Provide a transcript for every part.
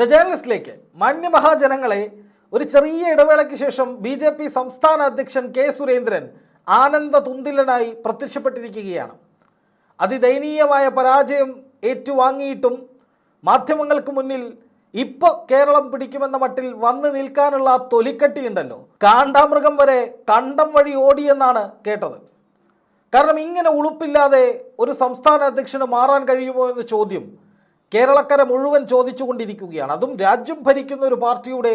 The ജേർണലിസ്റ്റിലേക്ക് മാന്യമഹാജനങ്ങളെ ഒരു ചെറിയ ഇടവേളയ്ക്ക് ശേഷം ബി ജെ പി സംസ്ഥാന അധ്യക്ഷൻ കെ സുരേന്ദ്രൻ ആനന്ദ തുന്തിലനായി പ്രത്യക്ഷപ്പെട്ടിരിക്കുകയാണ്. അതിദയനീയമായ പരാജയം ഏറ്റുവാങ്ങിയിട്ടും മാധ്യമങ്ങൾക്ക് മുന്നിൽ ഇപ്പോൾ കേരളം പിടിക്കുമെന്ന മട്ടിൽ വന്നു നിൽക്കാനുള്ള തൊലിക്കട്ടിയുണ്ടല്ലോ. കാണ്ടാമൃഗം വരെ കണ്ടം വഴി ഓടിയെന്നാണ് കേട്ടത്. കാരണം ഇങ്ങനെ ഉളുപ്പില്ലാതെ ഒരു സംസ്ഥാന അധ്യക്ഷന് മാറാൻ കഴിയുമോ എന്ന ചോദ്യം കേരളക്കര മുഴുവൻ ചോദിച്ചുകൊണ്ടിരിക്കുകയാണ്. അതും രാജ്യം ഭരിക്കുന്ന ഒരു പാർട്ടിയുടെ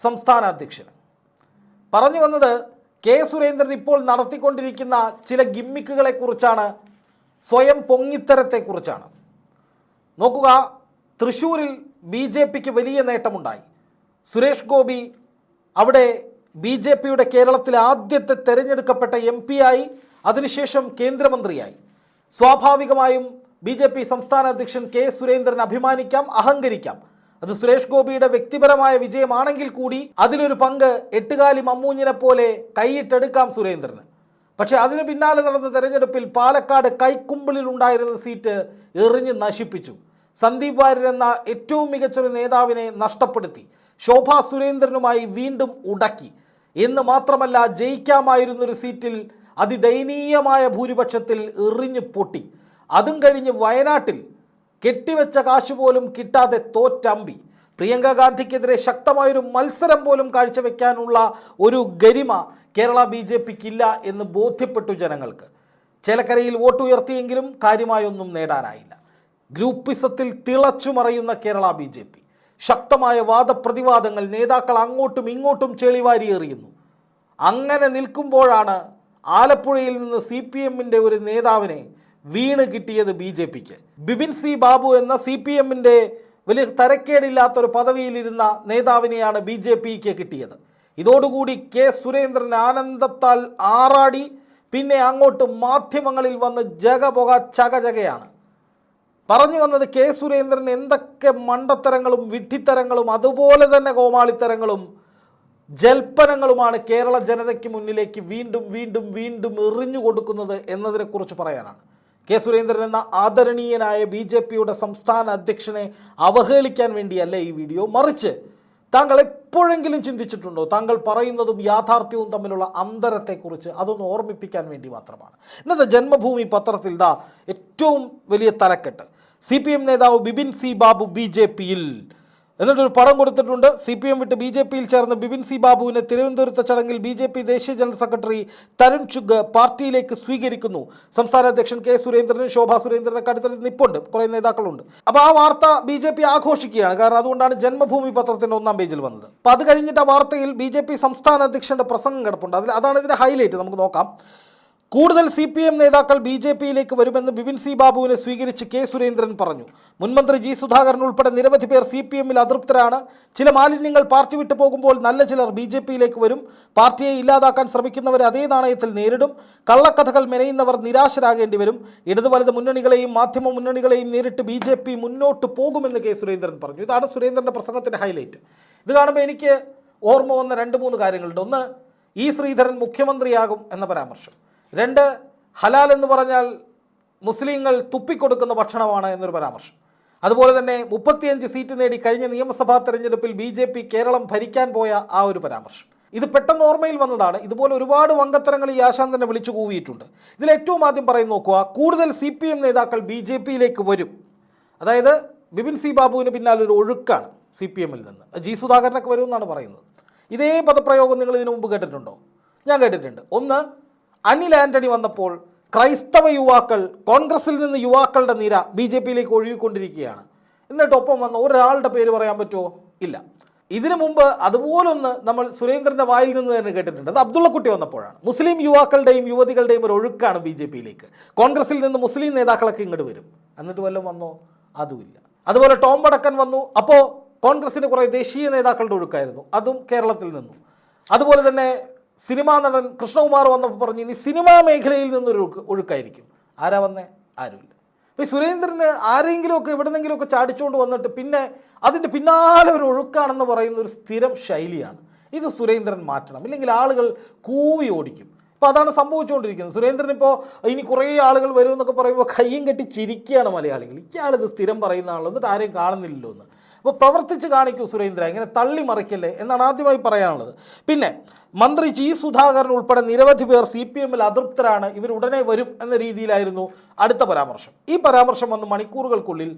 സംസ്ഥാന അധ്യക്ഷൻ. പറഞ്ഞു വന്നത് കെ സുരേന്ദ്രൻ ഇപ്പോൾ നടത്തിക്കൊണ്ടിരിക്കുന്ന ചില ഗിമ്മിക്കുകളെക്കുറിച്ചാണ് സ്വയം പൊങ്ങിത്തരത്തെക്കുറിച്ചാണ് നോക്കുക തൃശൂരിൽ ബി ജെ പിക്ക് വലിയ നേട്ടമുണ്ടായി. സുരേഷ് ഗോപി അവിടെ ബി ജെ പിയുടെ കേരളത്തിലെ ആദ്യത്തെ തെരഞ്ഞെടുക്കപ്പെട്ട എം ആയി അതിനുശേഷം കേന്ദ്രമന്ത്രിയായി. സ്വാഭാവികമായും ബി ജെ പി സംസ്ഥാന അധ്യക്ഷൻ കെ സുരേന്ദ്രൻ അഭിമാനിക്കാം അഹങ്കരിക്കാം. അത് സുരേഷ് ഗോപിയുടെ വ്യക്തിപരമായ വിജയമാണെങ്കിൽ കൂടി അതിലൊരു പങ്ക് എട്ടുകാലി മമ്മൂഞ്ഞിനെ പോലെ കൈയിട്ടെടുക്കാം സുരേന്ദ്രന്. പക്ഷേ അതിന് പിന്നാലെ നടന്ന തെരഞ്ഞെടുപ്പിൽ പാലക്കാട് കൈക്കുമ്പിളിൽ ഉണ്ടായിരുന്ന സീറ്റ് എറിഞ്ഞ് നശിപ്പിച്ചു. സന്ദീപ് വാര്യർ എന്ന ഏറ്റവും മികച്ചൊരു നേതാവിനെ നഷ്ടപ്പെടുത്തി. ശോഭാ സുരേന്ദ്രനുമായി വീണ്ടും ഉടക്കി. എന്ന് മാത്രമല്ല ജയിക്കാമായിരുന്നൊരു സീറ്റിൽ അതിദയനീയമായ ഭൂരിപക്ഷത്തിൽ എറിഞ്ഞു പൊട്ടി. അതും കഴിഞ്ഞ് വയനാട്ടിൽ കെട്ടിവെച്ച കാശ് പോലും കിട്ടാതെ തോറ്റമ്പി. പ്രിയങ്ക ഗാന്ധിക്കെതിരെ ശക്തമായൊരു മത്സരം പോലും കാഴ്ചവെക്കാനുള്ള ഒരു ഗരിമ കേരള ബി ജെ പിക്കില്ല എന്ന് ബോധ്യപ്പെട്ടു ജനങ്ങൾക്ക്. ചേലക്കരയിൽ വോട്ടുയർത്തിയെങ്കിലും കാര്യമായൊന്നും നേടാനായില്ല. ഗ്രൂപ്പിസത്തിൽ തിളച്ചു മറയുന്ന കേരള ബി ജെ പി. ശക്തമായ വാദപ്രതിവാദങ്ങൾ നേതാക്കൾ അങ്ങോട്ടും ഇങ്ങോട്ടും ചെളിവാരി എറിയുന്നു അങ്ങനെ നിൽക്കുമ്പോഴാണ് ആലപ്പുഴയിൽ നിന്ന് സി പി എമ്മിന്റെ ഒരു നേതാവിനെ വീണ് കിട്ടിയത് ബി ജെ പിക്ക്. ബിപിൻ സി ബാബു എന്ന സി പി എമ്മിന്റെ വലിയ തരക്കേടില്ലാത്തൊരു പദവിയിലിരുന്ന നേതാവിനെയാണ് ബി ജെ പിക്ക് കിട്ടിയത്. ഇതോടുകൂടി കെ സുരേന്ദ്രൻ ആനന്ദത്താൽ ആറാടി പിന്നെ അങ്ങോട്ട് മാധ്യമങ്ങളിൽ വന്ന് ജഗപൊക ചകചകയാണ്. പറഞ്ഞു വന്നത് കെ സുരേന്ദ്രൻ എന്തൊക്കെ മണ്ടത്തരങ്ങളും വിഡ്ഢിത്തരങ്ങളും അതുപോലെ തന്നെ കോമാളിത്തരങ്ങളും ജൽപ്പനങ്ങളുമാണ് കേരള ജനതയ്ക്ക് മുന്നിലേക്ക് വീണ്ടും വീണ്ടും വീണ്ടും എറിഞ്ഞു കൊടുക്കുന്നത് എന്നതിനെക്കുറിച്ച് പറയാനാണ്. കെ സുരേന്ദ്രൻ എന്ന ആദരണീയനായ ബി ജെ പിയുടെ സംസ്ഥാന അധ്യക്ഷനെ അവഹേളിക്കാൻ വേണ്ടിയല്ല ഈ വീഡിയോ മറിച്ച് താങ്കൾ എപ്പോഴെങ്കിലും ചിന്തിച്ചിട്ടുണ്ടോ? താങ്കൾ പറയുന്നതും യാഥാർത്ഥ്യവും തമ്മിലുള്ള അന്തരത്തെക്കുറിച്ച് അതൊന്ന് ഓർമ്മിപ്പിക്കാൻ വേണ്ടി മാത്രമാണ്. ഇന്നത്തെ ജന്മഭൂമി പത്രത്തിൽ ദാ ഏറ്റവും വലിയ തലക്കെട്ട്. സി പി എം നേതാവ് Bipin C Babu B J പിയിൽ എന്നിട്ടൊരു പടം കൊടുത്തിട്ടുണ്ട്. സി പി എം വിട്ട് ബി ജെ പിയിൽ ചേർന്ന ബിപിൻ സി ബാബുവിനെ തിരുവനന്തപുരത്തെ ചടങ്ങിൽ ബി ജെ പി ദേശീയ ജനറൽ സെക്രട്ടറി തരുൺ ചുഗ് പാർട്ടിയിലേക്ക് സ്വീകരിക്കുന്നു. സംസ്ഥാന അധ്യക്ഷൻ കെ സുരേന്ദ്രനും ശോഭാ സുരേന്ദ്രനെ അടുത്തടുത്ത് നിപ്പുണ്ട്. കുറേ നേതാക്കളുണ്ട്. അപ്പോൾ ആ വാർത്ത ബി ജെ പി ആഘോഷിക്കുകയാണ്. കാരണം അതുകൊണ്ടാണ് ജന്മഭൂമി പത്രത്തിന്റെ ഒന്നാം പേജിൽ വന്നത്. അപ്പോൾ അത് കഴിഞ്ഞിട്ട് ആ വാർത്തയിൽ ബി ജെ പി സംസ്ഥാന അധ്യക്ഷന്റെ പ്രസംഗം കിടപ്പുണ്ട്. അതിൽ അതാണ് ഇതിന്റെ ഹൈലൈറ്റ് നമുക്ക് നോക്കാം. കൂടുതൽ സി പി എം നേതാക്കൾ ബി ജെ പിയിലേക്ക് വരുമെന്ന് ബിപിൻ സി ബാബുവിനെ സ്വീകരിച്ച് കെ സുരേന്ദ്രൻ പറഞ്ഞു. മുൻമന്ത്രി ജി സുധാകരൻ ഉൾപ്പെടെ നിരവധി പേർ സി പി എമ്മിൽ അതൃപ്തരാണ്. ചില മാലിന്യങ്ങൾ പാർട്ടി വിട്ടു പോകുമ്പോൾ നല്ല ചിലർ ബി ജെ പിയിലേക്ക് വരും. പാർട്ടിയെ ഇല്ലാതാക്കാൻ ശ്രമിക്കുന്നവരെ അതേ നാണയത്തിൽ നേരിടും. കള്ളക്കഥകൾ മെനയുന്നവർ നിരാശരാകേണ്ടി വരും. ഇടതു വലത് മുന്നണികളെയും മാധ്യമ മുന്നണികളെയും നേരിട്ട് ബി ജെ പി മുന്നോട്ട് പോകുമെന്ന് കെ സുരേന്ദ്രൻ പറഞ്ഞു. ഇതാണ് സുരേന്ദ്രന്റെ പ്രസംഗത്തിന്റെ ഹൈലൈറ്റ്. ഇത് കാണുമ്പോൾ എനിക്ക് ഓർമ്മ വന്ന രണ്ട് മൂന്ന് കാര്യങ്ങളുണ്ട്. ഒന്ന് ഇ ശ്രീധരൻ മുഖ്യമന്ത്രിയാകും എന്ന പരാമർശം. രണ്ട് ഹലാൽ എന്ന് പറഞ്ഞാൽ മുസ്ലിങ്ങൾ തുപ്പിക്കൊടുക്കുന്ന ഭക്ഷണമാണ് എന്നൊരു പരാമർശം. അതുപോലെ തന്നെ മുപ്പത്തിയഞ്ച് സീറ്റ് നേടി കഴിഞ്ഞ നിയമസഭാ തെരഞ്ഞെടുപ്പിൽ ബി ജെ പി കേരളം ഭരിക്കാൻ പോയ ആ ഒരു പരാമർശം. ഇത് പെട്ടെന്ന് ഓർമ്മയിൽ വന്നതാണ്. ഇതുപോലെ ഒരുപാട് വങ്കത്തരങ്ങൾ ഈ ആശാൻ തന്നെ വിളിച്ചു കൂവിയിട്ടുണ്ട്. ഇതിൽ ഏറ്റവും ആദ്യം പറയുന്ന നോക്കുക കൂടുതൽ സി പി എം നേതാക്കൾ ബി ജെ പിയിലേക്ക് വരും. അതായത് ബിപിൻ സി ബാബുവിന് പിന്നാലെ ഒരു ഒഴുക്കാണ് സി പി എമ്മിൽ നിന്ന്. ജി സുധാകരനൊക്കെ വരുമെന്നാണ് പറയുന്നത്. ഇതേ പദപ്രയോഗം നിങ്ങൾ ഇതിനു മുമ്പ് കേട്ടിട്ടുണ്ടോ? ഞാൻ കേട്ടിട്ടുണ്ട്. ഒന്ന് അനിൽ ആന്റണി വന്നപ്പോൾ ക്രൈസ്തവ യുവാക്കൾ കോൺഗ്രസിൽ നിന്ന് യുവാക്കളുടെ നിര ബി ജെ പിയിലേക്ക് ഒഴുകിക്കൊണ്ടിരിക്കുകയാണ്. എന്നിട്ട് ഒപ്പം വന്ന ഒരാളുടെ പേര് പറയാൻ പറ്റുമോ? ഇല്ല. ഇതിനു മുമ്പ് അതുപോലൊന്ന് നമ്മൾ സുരേന്ദ്രന്റെ വായിൽ നിന്ന് തന്നെ കേട്ടിട്ടുണ്ട്. അത് അബ്ദുള്ളക്കുട്ടി വന്നപ്പോഴാണ്. മുസ്ലിം യുവാക്കളുടെയും യുവതികളുടെയും ഒരു ഒഴുക്കാണ് ബി ജെ പിയിലേക്ക്. കോൺഗ്രസിൽ നിന്ന് മുസ്ലിം നേതാക്കളൊക്കെ ഇങ്ങോട്ട് വരും. എന്നിട്ട് വല്ലതും വന്നോ? അതുമില്ല. അതുപോലെ ടോം വടക്കൻ വന്നു. അപ്പോൾ കോൺഗ്രസിന് കുറേ ദേശീയ നേതാക്കളുടെ ഒഴുക്കായിരുന്നു. അതും കേരളത്തിൽ നിന്നു. അതുപോലെ തന്നെ സിനിമാ നടൻ കൃഷ്ണകുമാർ വന്നപ്പോൾ പറഞ്ഞു ഇനി സിനിമാ മേഖലയിൽ നിന്നൊരു ഒഴുക്ക് ഒഴുക്കായിരിക്കും. ആരാ വന്നേ? ആരുമില്ല. അപ്പോൾ ഈ സുരേന്ദ്രന് ആരെങ്കിലുമൊക്കെ എവിടെന്നെങ്കിലുമൊക്കെ ചാടിച്ചുകൊണ്ട് വന്നിട്ട് പിന്നെ അതിന്റെ പിന്നാലെ ഒരു ഒഴുക്കാണെന്ന് പറയുന്ന ഒരു സ്ഥിരം ശൈലിയാണ്. ഇത് സുരേന്ദ്രൻ മാറ്റണം. ഇല്ലെങ്കിൽ ആളുകൾ കൂവി ഓടിക്കും. അപ്പോൾ അതാണ് സംഭവിച്ചുകൊണ്ടിരിക്കുന്നത് സുരേന്ദ്രൻ ഇപ്പോൾ ഇനി കുറേ ആളുകൾ വരും എന്നൊക്കെ പറയുമ്പോൾ കയ്യും കെട്ടി ചിരിക്കുകയാണ് മലയാളികൾ. ഇയാളിത് സ്ഥിരം പറയുന്ന ആളോ എന്നിട്ട് ആരെയും കാണുന്നില്ലല്ലോ എന്ന്. അപ്പോൾ പ്രവർത്തിച്ച് കാണിക്കൂ സുരേന്ദ്ര ഇങ്ങനെ തള്ളി മറിക്കല്ലേ എന്നാണ് ആദ്യമായി പറയാനുള്ളത്. പിന്നെ മന്ത്രി ജി സുധാകരൻ ഉൾപ്പെടെ നിരവധി പേർ സി പി എമ്മിൽ അതൃപ്തരാണ് ഇവർ ഉടനെ വരും എന്ന രീതിയിലായിരുന്നു അടുത്ത പരാമർശം. ഈ പരാമർശം വന്ന് മണിക്കൂറുകൾക്കുള്ളിൽ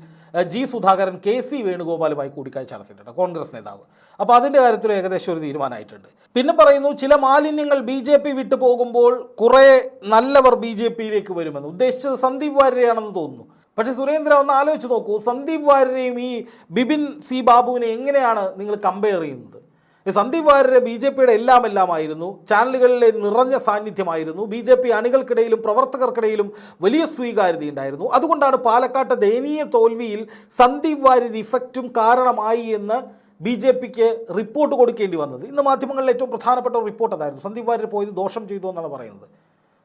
ജി സുധാകരൻ കെ സി വേണുഗോപാലുമായി കൂടിക്കാഴ്ച നടത്തിയിട്ടുണ്ട് കോൺഗ്രസ് നേതാവ്. അപ്പോൾ അതിന്റെ കാര്യത്തിൽ ഏകദേശം ഒരു തീരുമാനമായിട്ടുണ്ട്. പിന്നെ പറയുന്നു ചില മാലിന്യങ്ങൾ ബി ജെ പി വിട്ടു പോകുമ്പോൾ കുറേ നല്ലവർ ബി ജെ പിയിലേക്ക് വരുമെന്ന്. ഉദ്ദേശിച്ചത് സന്ദീപ് വാര്യരെയാണെന്ന് തോന്നുന്നു. പക്ഷേ സുരേന്ദ്ര ഒന്ന് ആലോചിച്ച് നോക്കൂ സന്ദീപ് വാര്യരെയും ഈ ബിപിൻ സി ബാബുവിനെ എങ്ങനെയാണ് നിങ്ങൾ കമ്പയർ ചെയ്യുന്നത്? സന്ദീപ് വാര്യരെ ബി ജെ പിയുടെ എല്ലാം എല്ലാമായിരുന്നു ചാനലുകളിലെ നിറഞ്ഞ സാന്നിധ്യമായിരുന്നു. ബി ജെ പി അണികൾക്കിടയിലും പ്രവർത്തകർക്കിടയിലും വലിയ സ്വീകാര്യത ഉണ്ടായിരുന്നു. അതുകൊണ്ടാണ് പാലക്കാട്ടെ ദയനീയ തോൽവിയിൽ സന്ദീപ് വാര്യർ ഇഫക്റ്റും കാരണമായി എന്ന് ബി ജെ പിക്ക് റിപ്പോർട്ട് കൊടുക്കേണ്ടി വന്നത്. ഇന്ന് മാധ്യമങ്ങളിൽ ഏറ്റവും പ്രധാനപ്പെട്ട റിപ്പോർട്ട് അതായിരുന്നു. സന്ദീപ് വാര്യർ പോയത് ദോഷം ചെയ്തു എന്നാണ് പറയുന്നത്.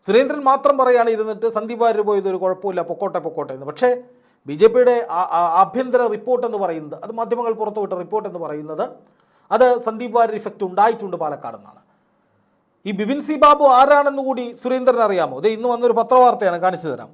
സുരേന്ദ്രൻ മാത്രം പറയുകയാണ് ഇരുന്നിട്ട് സന്ദീപ് വാര്യർ പോയത് ഒരു കുഴപ്പമില്ല പൊക്കോട്ടെ പൊക്കോട്ടെ എന്ന്. പക്ഷേ ബി ജെ പിയുടെ ആഭ്യന്തര റിപ്പോർട്ട് എന്ന് പറയുന്നത് അത് മാധ്യമങ്ങൾ പുറത്തുവിട്ട റിപ്പോർട്ട് എന്ന് പറയുന്നത് അത് സന്ദീപ് വാര്യർ ഇഫക്റ്റ് ഉണ്ടായിട്ടുണ്ട് പാലക്കാടെന്നാണ് ഈ ബിപിൻ സി ബാബു ആരാണെന്ന് കൂടി സുരേന്ദ്രൻ അറിയാമോ? ഇത് ഇന്ന് വന്നൊരു പത്രവാർത്തയാണ് കാണിച്ചു തരാം.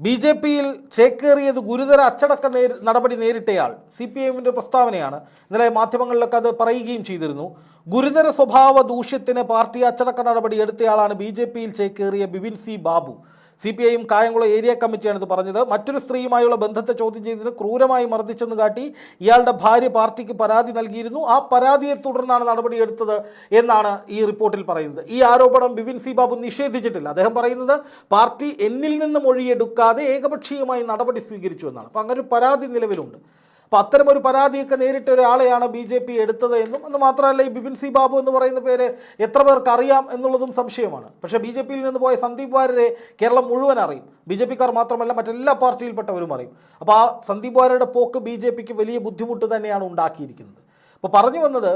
ബി ജെ പിയിൽ ചേക്കേറിയത് ഗുരുതര അച്ചടക്ക നേരി നടപടി നേരിട്ടയാൾ സി പി എമ്മിന്റെ പ്രസ്താവനയാണ്. ഇന്നലെ മാധ്യമങ്ങളിലൊക്കെ അത് പറയുകയും ചെയ്തിരുന്നു. ഗുരുതര സ്വഭാവ ദൂഷ്യത്തിന് പാർട്ടി അച്ചടക്ക നടപടി എടുത്തയാളാണ് ബി ജെ പിയിൽ ചേക്കേറിയ Bipin C Babu. C P ഐയും കായംകുളം ഏരിയ കമ്മിറ്റിയാണ് ഇത് പറഞ്ഞത്. മറ്റൊരു സ്ത്രീയുമായുള്ള ബന്ധത്തെ ചോദ്യം ചെയ്തതിന് ക്രൂരമായി മർദ്ദിച്ചെന്ന് കാട്ടി ഇയാളുടെ ഭാര്യ പാർട്ടിക്ക് പരാതി നൽകിയിരുന്നു. ആ പരാതിയെ തുടർന്നാണ് നടപടിയെടുത്തത് എന്നാണ് ഈ റിപ്പോർട്ടിൽ പറയുന്നത്. ഈ ആരോപണം ബിപിൻ സി ബാബു നിഷേധിച്ചിട്ടില്ല. അദ്ദേഹം പറയുന്നത് പാർട്ടി എന്നിൽ നിന്ന് മൊഴിയെടുക്കാതെ ഏകപക്ഷീയമായി നടപടി സ്വീകരിച്ചു എന്നാണ്. അപ്പം അങ്ങനെ ഒരു പരാതി നിലവിലുണ്ട്. അപ്പോൾ അത്തരം ഒരു പരാതിയൊക്കെ നേരിട്ട ഒരാളെയാണ് ബി ജെ പി എടുത്തത് എന്നും എന്ന് മാത്രമല്ല ഈ ബിപിൻ സി ബാബു എന്ന് പറയുന്ന പേര് എത്ര പേർക്ക് അറിയാം എന്നുള്ളതും സംശയമാണ്. പക്ഷേ ബി ജെ പിയിൽ നിന്ന് പോയ സന്ദീപ് വാര്യരെ കേരളം മുഴുവൻ അറിയും. ബി ജെ പിക്കാർ മാത്രമല്ല മറ്റെല്ലാ പാർട്ടിയിൽപ്പെട്ടവരും അറിയും. അപ്പോൾ ആ സന്ദീപ് വാര്യയുടെ പോക്ക് ബി ജെ പിക്ക് വലിയ ബുദ്ധിമുട്ട് തന്നെയാണ് ഉണ്ടാക്കിയിരിക്കുന്നത്. അപ്പോൾ പറഞ്ഞു വന്നത്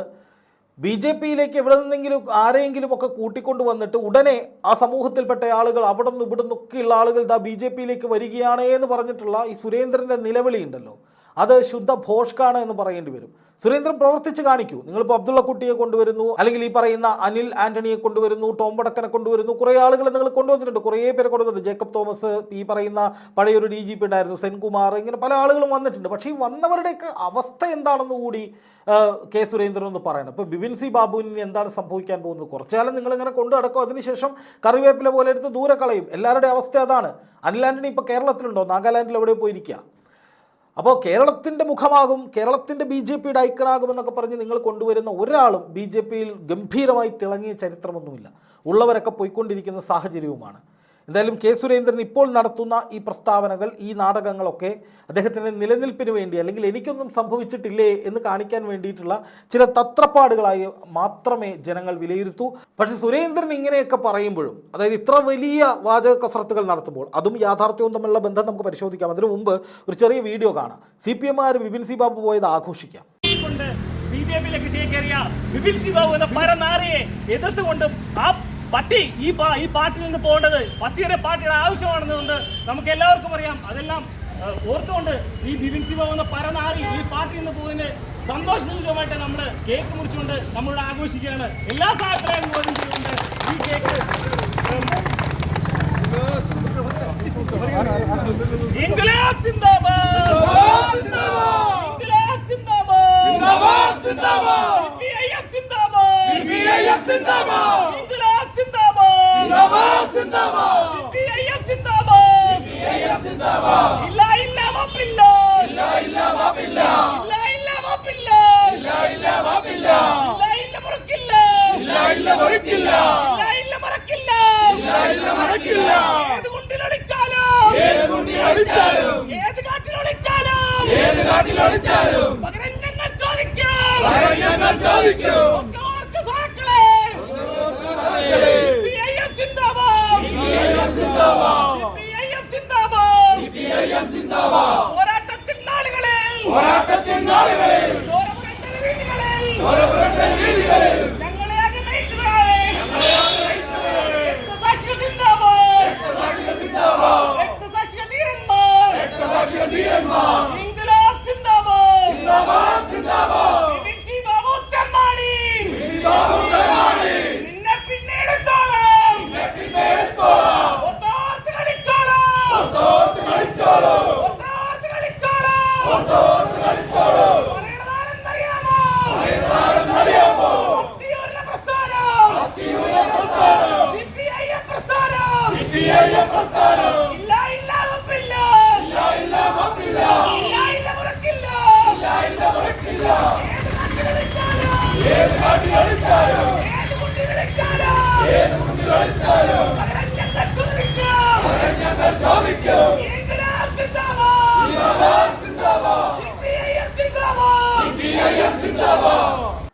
ബി ജെ പിയിലേക്ക് എവിടെ നിന്നെങ്കിലും ആരെയെങ്കിലും ഒക്കെ കൂട്ടിക്കൊണ്ട് വന്നിട്ട് ഉടനെ ആ സമൂഹത്തിൽപ്പെട്ട ആളുകൾ അവിടെ നിന്ന് ഇവിടെ നിന്നൊക്കെയുള്ള ആളുകൾ ഇതാ ബി ജെ പിയിലേക്ക് വരികയാണേ എന്ന് പറഞ്ഞിട്ടുള്ള ഈ സുരേന്ദ്രന്റെ നിലവിളി ഉണ്ടല്ലോ അത് ശുദ്ധ ഭോഷ്കാണ് എന്ന് പറയേണ്ടി വരും. സുരേന്ദ്രൻ പ്രവർത്തിച്ച് കാണിക്കൂ. നിങ്ങളിപ്പോൾ അബ്ദുള്ള കുട്ടിയെ കൊണ്ടുവരുന്നു അല്ലെങ്കിൽ ഈ പറയുന്ന അനിൽ ആന്റണിയെ കൊണ്ടുവരുന്നു ടോം വടക്കനെ കൊണ്ടുവരുന്നു കുറേ ആളുകളെ നിങ്ങൾ കൊണ്ടുവന്നിട്ടുണ്ട്. കുറേ പേരെ കൊണ്ടുവന്നിട്ടുണ്ട്. ജേക്കബ് തോമസ് ഈ പറയുന്ന പഴയൊരു ഡി ജി പി ഉണ്ടായിരുന്നു സെൻകുമാർ ഇങ്ങനെ പല ആളുകളും വന്നിട്ടുണ്ട്. പക്ഷേ ഈ വന്നവരുടെയൊക്കെ അവസ്ഥ എന്താണെന്ന് കൂടി കെ സുരേന്ദ്രൻ ഒന്ന് പറയണം. ഇപ്പോൾ ബിബിൻ സി ബാബുവിന് എന്താണ് സംഭവിക്കാൻ പോകുന്നത്? കുറച്ചു കാലം നിങ്ങളിങ്ങനെ കൊണ്ടു നടക്കും അതിനുശേഷം കറിവേപ്പില പോലെ എടുത്ത് ദൂരെ കളയും. എല്ലാവരുടെയും അവസ്ഥ അതാണ്. അനിൽ ആന്റണി ഇപ്പോൾ കേരളത്തിലുണ്ടോ? നാഗാലാൻഡിൽ എവിടെ പോയിരിക്കുക അപ്പോൾ കേരളത്തിന്റെ മുഖമാകും കേരളത്തിന്റെ ബി ജെ പിയുടെ ഐക്കണാകുമെന്നൊക്കെ പറഞ്ഞ് നിങ്ങൾ കൊണ്ടുവരുന്ന ഒരാളും ബി ജെ പിയിൽ ഗംഭീരമായി തിളങ്ങിയ ചരിത്രമൊന്നുമില്ല. ഉള്ളവരൊക്കെ പോയിക്കൊണ്ടിരിക്കുന്ന സാഹചര്യവുമാണ്. എന്തായാലും കെ സുരേന്ദ്രൻ ഇപ്പോൾ നടത്തുന്ന ഈ പ്രസ്താവനകൾ ഈ നാടകങ്ങളൊക്കെ അദ്ദേഹത്തിന്റെ നിലനിൽപ്പിന് വേണ്ടി അല്ലെങ്കിൽ എനിക്കൊന്നും സംഭവിച്ചിട്ടില്ലേ എന്ന് കാണിക്കാൻ വേണ്ടിയിട്ടുള്ള ചില തത്രപ്പാടുകളായി മാത്രമേ ജനങ്ങൾ വിലയിരുത്തൂ. പക്ഷേ സുരേന്ദ്രൻ ഇങ്ങനെയൊക്കെ പറയുമ്പോഴും അതായത് ഇത്ര വലിയ വാചക കസരത്തുകൾ നടത്തുമ്പോൾ അതും യാഥാർത്ഥ്യവും തമ്മിലുള്ള ബന്ധം നമുക്ക് പരിശോധിക്കാം. അതിനു മുമ്പ് ഒരു ചെറിയ വീഡിയോ കാണാം. സി പി എമ്മാർ ബിപിൻ സി ബാബു പോയത് ആഘോഷിക്കാം. ബി ജെ പിയിലേക്ക് വിപിൻ സി ബാബു എന്ന പരനാറിയെ എതിർത്തുകൊണ്ടും ആ പട്ടി ഈ ഈ പാർട്ടിയിൽ നിന്ന് പോകേണ്ടത് പട്ടിയുടെ പാർട്ടിയുടെ ആവശ്യമാണെന്നുകൊണ്ട് നമുക്ക് എല്ലാവർക്കും അറിയാം. അതെല്ലാം ഓർത്തുകൊണ്ട് ഈ ബിപിൻ സിബ എന്ന പരനാറി ഈ പാർട്ടിയിൽ നിന്ന് പോകുന്നതിന് സന്തോഷസൂചകമായിട്ട് നമ്മൾ കേക്ക് മുറിച്ചുകൊണ്ട് നമ്മളിവിടെ ആഘോഷിക്കുകയാണ്. എല്ലാ സഹായത്തിലും ചെയ്തുകൊണ്ട് ഈ കേക്ക് ഇൻകുലാബ് സിന്ദാബാദ്! ഇൻകുലാബ് സിന്ദാബാദ്! സിപിഐഎം സിന്ദാബാദ്! ഇൻകുലാബ് സിന്ദാബാദ് സിപിഐഎം സിന്ദാബാദ്. ഇല്ല ഇല്ല മാപ്പില്ല ഇല്ല ഇല്ല മാപ്പില്ല ഇല്ല ഇല്ല മാപ്പില്ല ഇല്ല ഇല്ല മാപ്പില്ല ഇല്ല ഇല്ല മറക്കില്ല. ഇല്ല ഇല്ല മറക്കില്ല. ഇല്ല ഇല്ല മറക്കില്ല. ഇല്ല ഇല്ല മറക്കില്ല. ഏത് കുണ്ടിലൊളിച്ചാലും? ഏത് കുണ്ടിലൊളിച്ചാലും? ഏത് കാട്ടിലൊളിച്ചാലും? ഏത് കാട്ടിലൊളിച്ചാലും? പകരം ഞങ്ങൾ ചോദിക്കും. പകരം ഞങ്ങൾ ചോദിക്കും ഓർക്ക് സാക്കളെ സിപിഐഎം സിന്ദാബാദ് സിപിഐഎം സിന്ദാബാദ് സിപിഐഎം സിന്ദാബാദ് സിപിഐഎം സിന്ദാബാദ് പോരാട്ടത്തിൻ നാളുകളിൽ പോരാട്ടത്തിൻ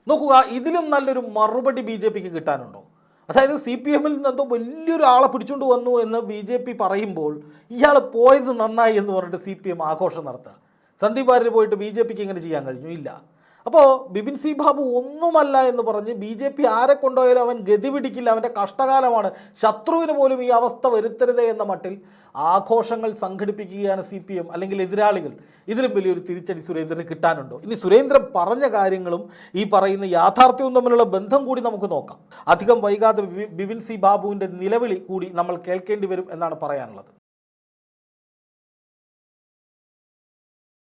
നോക്കുക ഇതിലും നല്ലൊരു മറുപടി ബി ജെ പിക്ക് കിട്ടാനുണ്ടോ? അതായത് സി പി എമ്മിൽ നിന്ന് എന്തോ വലിയൊരു ആളെ പിടിച്ചുകൊണ്ട് വന്നു എന്ന് ബി ജെ പി പറയുമ്പോൾ ഇയാൾ പോയത് നന്നായി എന്ന് പറഞ്ഞിട്ട് സി പി എം ആഘോഷം നടത്തുക. സന്ദീപ് വാര്യർ പോയിട്ട് ബി ജെ പിക്ക് ഇങ്ങനെ ചെയ്യാൻ കഴിഞ്ഞു? ഇല്ല. അപ്പോൾ ബിപിൻ സി ബാബു ഒന്നുമല്ല എന്ന് പറഞ്ഞ് ബി ജെ പി ആരെ കൊണ്ടുപോയാലും അവൻ ഗതി പിടിക്കില്ല അവന്റെ കഷ്ടകാലമാണ്. ശത്രുവിന് പോലും ഈ അവസ്ഥ വരുത്തരുതേ എന്ന മട്ടിൽ ആഘോഷങ്ങൾ സംഘടിപ്പിക്കുകയാണ് സി പി എം അല്ലെങ്കിൽ എതിരാളികൾ. ഇതിലും വലിയൊരു തിരിച്ചടി സുരേന്ദ്രന് കിട്ടാനുണ്ടോ? ഇനി സുരേന്ദ്രൻ പറഞ്ഞ കാര്യങ്ങളും ഈ പറയുന്ന യാഥാർത്ഥ്യവും തമ്മിലുള്ള ബന്ധം കൂടി നമുക്ക് നോക്കാം. അധികം വൈകാതെ ബിപിൻ സി ബാബുവിന്റെ നിലവിളി കൂടി നമ്മൾ കേൾക്കേണ്ടി വരും എന്നാണ് പറയാനുള്ളത്.